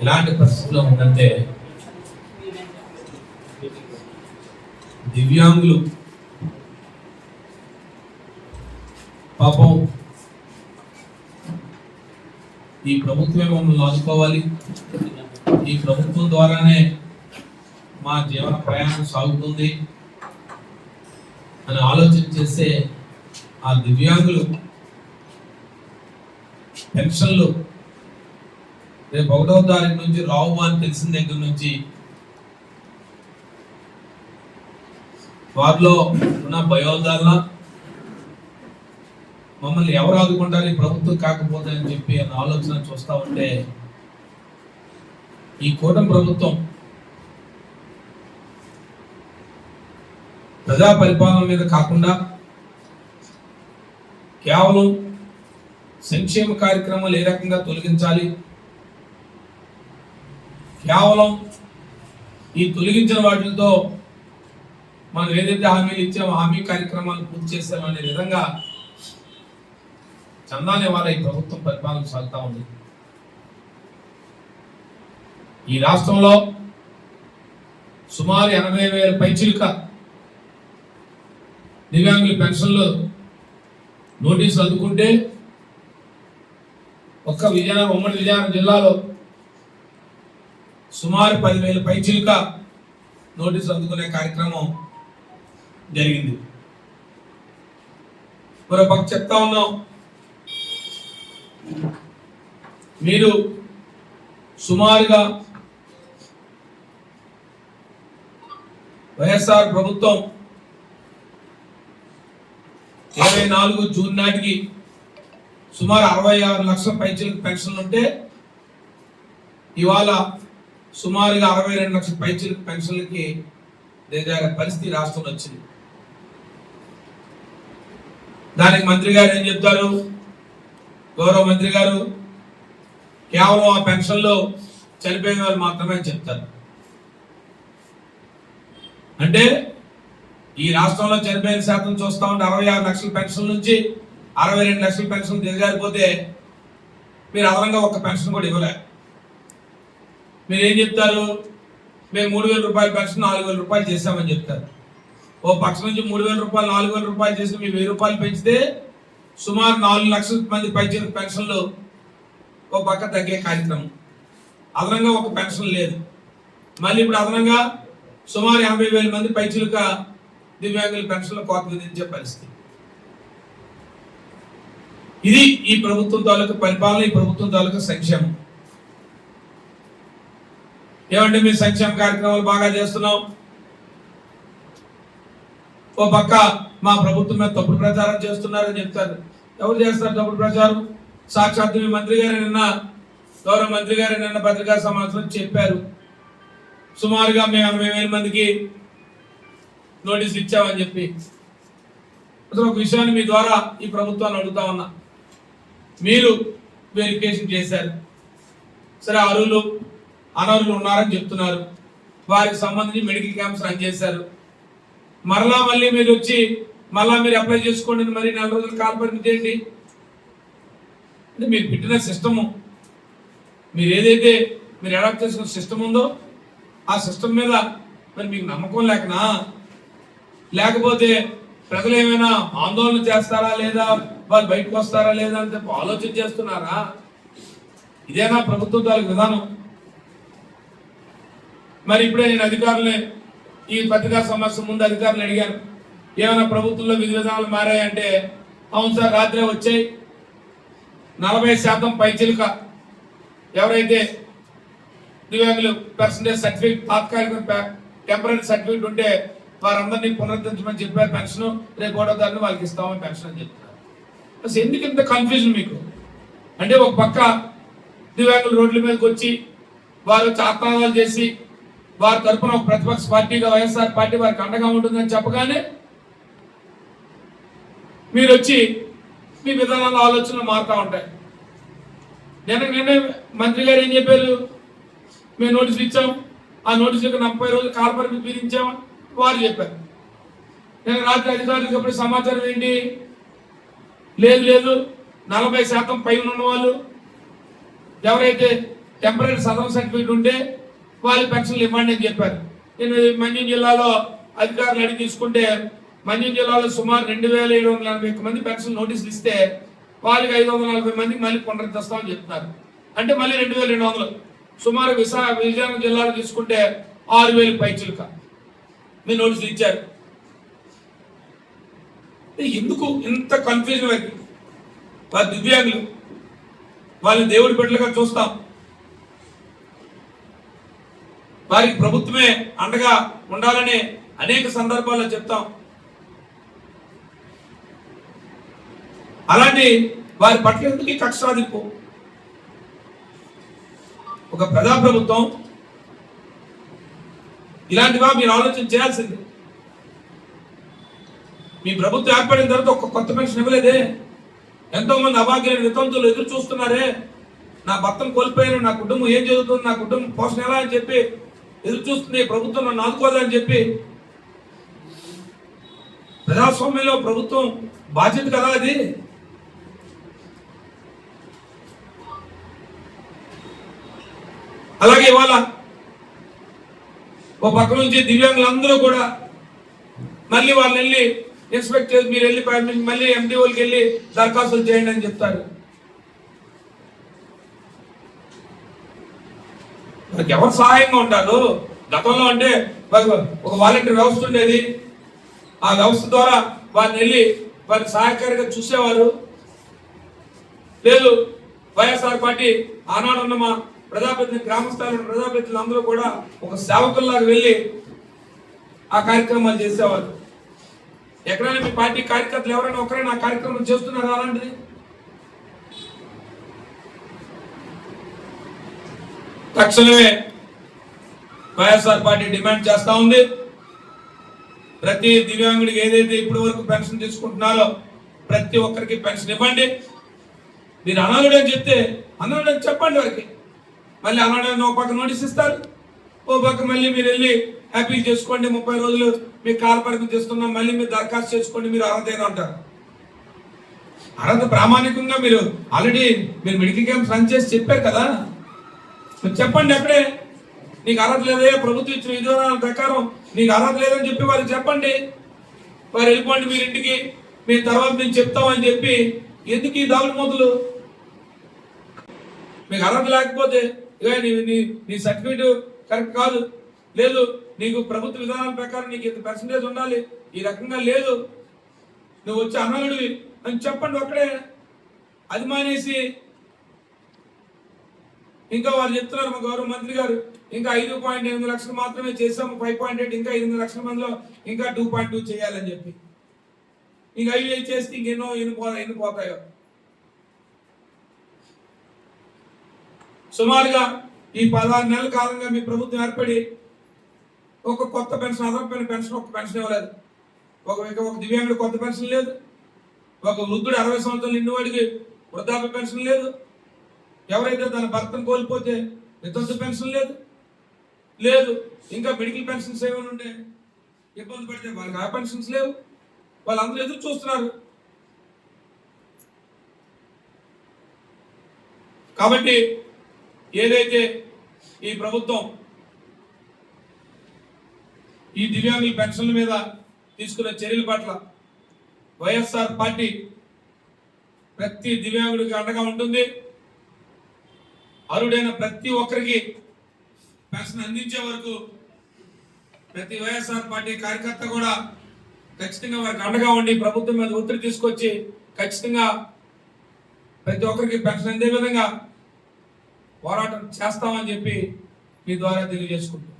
ఎలాంటి పరిస్థితిలో ఉందంటే దివ్యాంగులు పాపం ఈ ప్రభుత్వమే మమ్మల్ని ఆదుకోవాలి ఈ ప్రభుత్వం ద్వారానే మా జీవన ప్రయాణం సాగుతుంది అని ఆలోచన చేస్తే ఆ దివ్యాంగులు పెన్షన్లు రేపు ఒకటో తారీఖు నుంచి రావు అని తెలిసిన దగ్గర నుంచి వారిలో ఉన్న భయోదారణ మమ్మల్ని ఎవరు ఆదుకుంటారు? ఈ ప్రభుత్వం కాకపోతే అని చెప్పి అన్న ఆలోచన చూస్తా ఉంటే ఈ కూటమి ప్రభుత్వం ప్రజా పరిపాలన మీద కాకుండా కేవలం సంక్షేమ కార్యక్రమాలు ఏ రకంగా తొలగించాలి? కేవలం ఈ తొలగించిన వాటితో మనం ఏదైతే హామీలు ఇచ్చామో హామీ కార్యక్రమాలు పూర్తి చేస్తామో అనే విధంగా చందానే వాళ్ళ ఈ ప్రభుత్వం పరిపాలన సాగుతా ఉంది. ఈ రాష్ట్రంలో సుమారు ఎనభై వేల పైచిలుక దివ్యాంగుల పెన్షన్లు నోటీసులు అందుకుంటే ఒక్క విజయనగరం ఉమ్మడి విజయనగరం జిల్లాలో సుమారు పదివేల పైచిలుక నోటీసులు అందుకునే కార్యక్రమం జరిగింది. మరొక చెప్తా ఉన్నాం. మీరు సుమారుగా వైఎస్ఆర్ ప్రభుత్వం ఇరవై నాలుగు జూన్ నాటికి సుమారు అరవై ఆరు లక్షల పైచలకు పెన్షన్లు ఉంటే ఇవాళ సుమారుగా అరవై రెండు లక్షల పైచలకు పెన్షన్లకి దిగజారే పరిస్థితి రాష్ట్రంలో వచ్చింది. దానికి మంత్రి గారు ఏం చెప్తారు? గౌరవ మంత్రి గారు కేవలం ఆ పెన్షన్లో చనిపోయిన వాళ్ళు మాత్రమే చెప్తారు. అంటే ఈ రాష్ట్రంలో చనిపోయిన శాతం చూస్తా ఉంటే అరవై ఆరు లక్షల పెన్షన్ నుంచి అరవై రెండు లక్షల పెన్షన్ దిగజారిపోతే మీరు అదనంగా ఒక పెన్షన్ కూడా ఇవ్వలే మీరు ఏం చెప్తారు? మేము మూడు వేల రూపాయల పెన్షన్ నాలుగు వేల రూపాయలు చేస్తామని చెప్తారు. ఓ పక్ష నుంచి మూడు వేల రూపాయలు నాలుగు వేల రూపాయలు చేసి మీ వెయ్యి రూపాయలు పెంచితే సుమారు నాలుగు లక్షల మంది పైచిన పెన్షన్లు ఒక పక్క తగ్గే కార్యక్రమం. అదనంగా ఒక పెన్షన్ లేదు. మళ్ళీ ఇప్పుడు అదనంగా సుమారు ఎనభై వేల మంది పైచిలుక దివ్యాంగుల పెన్షన్ల కోత విధించే పరిస్థితి. ఇది ఈ ప్రభుత్వం తాలూకు పరిపాలన ఈ ప్రభుత్వం తాలూకు సంక్షేమం. ఏమంటే మీ సంక్షేమ కార్యక్రమాలు బాగా చేస్తున్నాం ఓ పక్క మా ప్రభుత్వం మీద తప్పుడు ప్రచారం చేస్తున్నారని చెప్తారు. ఎవరు చేస్తారు తప్పుడు ప్రచారం? సాక్షాత్ మీ మంత్రి గారు నిన్న గౌరవ మంత్రి గారు నిన్న పత్రికా సమాచారం చెప్పారు. సుమారుగా మేము ఎనభై వేల మందికి నోటీస్ ఇచ్చామని చెప్పి. అసలు ఒక విషయాన్ని మీ ద్వారా ఈ ప్రభుత్వాన్ని అడుగుతా ఉన్నా. మీరు వెరిఫికేషన్ చేశారు. సరే అరువులు అనర్హులు ఉన్నారని చెప్తున్నారు. వారికి సంబంధించి మెడికల్ క్యాంప్స్ రన్ చేశారు. మరలా మళ్ళీ మీరు వచ్చి మళ్ళా మీరు అప్లై చేసుకోండి మరి నెల రోజులు కాల పరిమితి ఏంటి అంటే మీరు పెట్టిన సిస్టము మీరు ఏదైతే మీరు అడాప్ట్ చేసుకున్న సిస్టమ్ ఉందో ఆ సిస్టమ్ మీద మరి మీకు నమ్మకం లేకనా? లేకపోతే ప్రజలు ఏమైనా ఆందోళన చేస్తారా లేదా? వాళ్ళు బయటకు వస్తారా లేదా అని చెప్పి ఆలోచన చేస్తున్నారా? ఇదేనా ప్రభుత్వం తాలూకు విధానం? మరి ఇప్పుడే నేను అధికారులే ఈ పత్రికా సమస్య ముందు అధికారులు అడిగాను. ఏమైనా ప్రభుత్వంలో విధి విధానాలు మారాయంటే అవును సార్ రాత్రే వచ్చాయి. నలభై శాతం పైచిలుక ఎవరైతే దివ్యాంగులు పర్సంటేజ్ సర్టిఫికేట్ తాత్కాలిక టెంపరీ సర్టిఫికేట్ ఉంటే వారందరినీ పునరుద్ధరించమని చెప్పారు పెన్షన్. రేపు ఒకటో తారీఖున వాళ్ళకి ఇస్తామని పెన్షన్ అని చెప్తారు అసలు ఎందుకు ఇంత కన్ఫ్యూజన్ మీకు? అంటే ఒక పక్క దివ్యాంగులు రోడ్ల మీదకి వచ్చి వారు చాత్నాలు చేసి వారి తరపున ఒక ప్రతిపక్ష పార్టీగా వైఎస్ఆర్ పార్టీ వారికి అండగా ఉంటుందని చెప్పగానే మీరు వచ్చి మీ విధానాల ఆలోచనలు మారుతూ ఉంటాయి. నేను నిన్నే మంత్రి గారు ఏం చెప్పారు? మేము నోటీసులు ఇచ్చాం ఆ నోటీసులకు ముప్పై రోజులు కార్పొరేట్ విధించాం వారు చెప్పారు. నేను రాత్రి అధికారులకు ఎప్పుడు సమాచారం ఏంటి? లేదు లేదు. నలభై శాతం పైన ఉన్న వాళ్ళు ఎవరైతే టెంపరీ సదరన్ సర్టిఫికేట్ ఉంటే వాళ్ళ పెన్షన్లు ఇవ్వండి అని చెప్పారు. నేను మన్యం జిల్లాలో అధికారులు అడిగి తీసుకుంటే మన్యం జిల్లాలో సుమారు రెండు వేల ఏడు వందల నలభై ఒక్క మంది పెన్షన్ నోటీసులు ఇస్తే వాళ్ళకి ఐదు వందల నలభై మందికి మళ్ళీ పునరుద్ధరిస్తామని చెప్తున్నారు. అంటే మళ్ళీ రెండు వేల రెండు వందలు. సుమారు విశాఖ విజయనగరం జిల్లాలో తీసుకుంటే ఆరు వేల పైచులుక మీరు నోటీసులు ఇచ్చారు. ఎందుకు ఇంత కన్ఫ్యూజన్ వారికి వారి దివ్యాంగులు వాళ్ళని దేవుడి బిడ్డలుగా చూస్తాం. వారికి ప్రభుత్వమే అండగా ఉండాలని అనేక సందర్భాల్లో చెప్తాం. అలాంటి వారి పట్ల ఎందుకు కక్ష సాధింపు? ఒక ప్రజాప్రభుత్వం ఇలాంటివా మీరు ఆలోచన చేయాల్సింది? మీ ప్రభుత్వం ఏర్పడిన తర్వాత ఒక కొత్త పెన్షన్ ఇవ్వలేదే? ఎంతో మంది అభాగ్యులైన వితంతులు ఎదురు చూస్తున్నారే? నా భర్తను కోల్పోయాను నా కుటుంబం ఏం చదువుతుంది నా కుటుంబం పోషణ ఎలా అని చెప్పి ఎదురు చూస్తుంది ప్రభుత్వం నన్ను ఆదుకోదని చెప్పి ప్రజాస్వామ్యంలో ప్రభుత్వం బాధ్యత కదా అది? అలాగే ఇవాళ ఓ పక్క నుంచి దివ్యాంగులందరూ కూడా మళ్ళీ వాళ్ళని వెళ్ళి ఇన్స్పెక్ట్ చేసి మీరు వెళ్ళి పై- మళ్ళీ ఎండిఓకి వెళ్ళి దరఖాస్తులు చేయండి అని చెప్తారు. వాళ్ళకి ఎవరు సహాయంగా ఉంటారు? గతంలో అంటే ఒక- వాలంటీర్ వ్యవస్థ ఉండేది. ఆ వ్యవస్థ ద్వారా వారిని వెళ్ళి వారిని సహాయకారిగా చూసేవారు. లేదు వైఎస్ఆర్ పార్టీ ఆనాడు ఉన్న మా ప్రజాప్రతిని గ్రామ స్థాయిలో ఉన్న ప్రజాప్రతినిధులు అందరూ కూడా ఒక సేవకుల్లాగా వెళ్ళి ఆ కార్యక్రమాలు చేసేవారు. ఎక్కడైనా మీ పార్టీ కార్యకర్తలు ఎవరైనా ఒకరైనా ఆ కార్యక్రమం చేస్తున్నారా అలాంటిది? తక్షణమే వైఎస్ఆర్ పార్టీ డిమాండ్ చేస్తా ఉంది. ప్రతి దివ్యాంగుడికి ఏదైతే ఇప్పటి వరకు పెన్షన్ తీసుకుంటున్నారో ప్రతి ఒక్కరికి పెన్షన్ ఇవ్వండి. మీరు అనాథుడు అని చెప్తే అనాథుడు అని చెప్పండి వారికి. మళ్ళీ అనాథుడు ఒక పక్క నోటీస్ ఇస్తారు. ఓ పక్క మళ్ళీ మీరు వెళ్ళి హ్యాపీ చేసుకోండి. ముప్పై రోజులు మీ కాల పరిమితి చేస్తున్నాం మళ్ళీ మీరు దరఖాస్తు చేసుకోండి. మీరు అర్హత అంటారు. అర్హత ప్రామాణికంగా మీరు ఆల్రెడీ మీరు మెడికల్ క్యాంప్ రన్ చేసి చెప్పారు కదా. చెప్పండి అక్కడే నీకు అర్హత లేదే ప్రభుత్వం ఇచ్చిన విధానాల ప్రకారం నీకు అర్హత లేదని చెప్పి వారికి చెప్పండి. వారు వెళ్ళిపోండి మీరు ఇంటికి మీ తర్వాత మేము చెప్తామని చెప్పి ఎందుకు ఈ దాగుడు మొదలు మీకు అర్హత లేకపోతే ఇక నీ నీ నీ సర్టిఫికేట్ కరెక్ట్ కాదు. లేదు నీకు ప్రభుత్వ విధానాల ప్రకారం నీకు ఇంత పర్సంటేజ్ ఉండాలి. ఈ రకంగా లేదు. నువ్వు వచ్చి అనలుడివి అని చెప్పండి ఒక్కడే. అది మానేసి ఇంకా వారు చెప్తున్నారు మా గౌరవ మంత్రి గారు ఇంకా ఐదు పాయింట్ ఎనిమిది లక్షలు మాత్రమే చేసాము ఫైవ్ పాయింట్ ఎయిట్ ఇంకా ఎనిమిది లక్షల మందిలో ఇంకా టూ పాయింట్ టూ చేయాలని చెప్పి. ఇంకా అవి చేస్తే ఇంకెన్నో ఎన్నిపో ఎన్నిపోతాయో సుమారుగా ఈ పదహారు నెలల కాలంగా మీ ప్రభుత్వం ఏర్పడి ఒక కొత్త పెన్షన్ అదనపైన పెన్షన్ ఒక పెన్షన్ ఇవ్వలేదు. ఒక ఇక ఒక దివ్యాంగుడు కొత్త పెన్షన్ లేదు. ఒక వృద్ధుడు అరవై సంవత్సరాలు నిండివాడికి వృద్ధాప్య పెన్షన్ లేదు. ఎవరైతే తన భర్తను కోల్పోతే వితంతు పెన్షన్ లేదు? లేదు. ఇంకా మెడికల్ పెన్షన్స్ ఏమైనా ఉంటే ఇబ్బంది పడితే వాళ్ళకి ఆ పెన్షన్స్ లేవు. వాళ్ళందరూ ఎదురు చూస్తున్నారు. కాబట్టి ఏదైతే ఈ ప్రభుత్వం ఈ దివ్యాంగుల పెన్షన్ల మీద తీసుకున్న చర్యల పట్ల వైఎస్ఆర్ పార్టీ ప్రతి దివ్యాంగుడికి అండగా ఉంటుంది. అరుడైన ప్రతి ఒక్కరికి పెన్షన్ అందించే వరకు ప్రతి వైఎస్ఆర్ పార్టీ కార్యకర్త కూడా ఖచ్చితంగా వారికి అండగా ఉండి ప్రభుత్వం మీద ఒత్తిడి తీసుకొచ్చి ఖచ్చితంగా ప్రతి ఒక్కరికి పెన్షన్ అందే విధంగా పోరాటం చేస్తామని చెప్పి మీ ద్వారా తెలియజేసుకుంటున్నాం.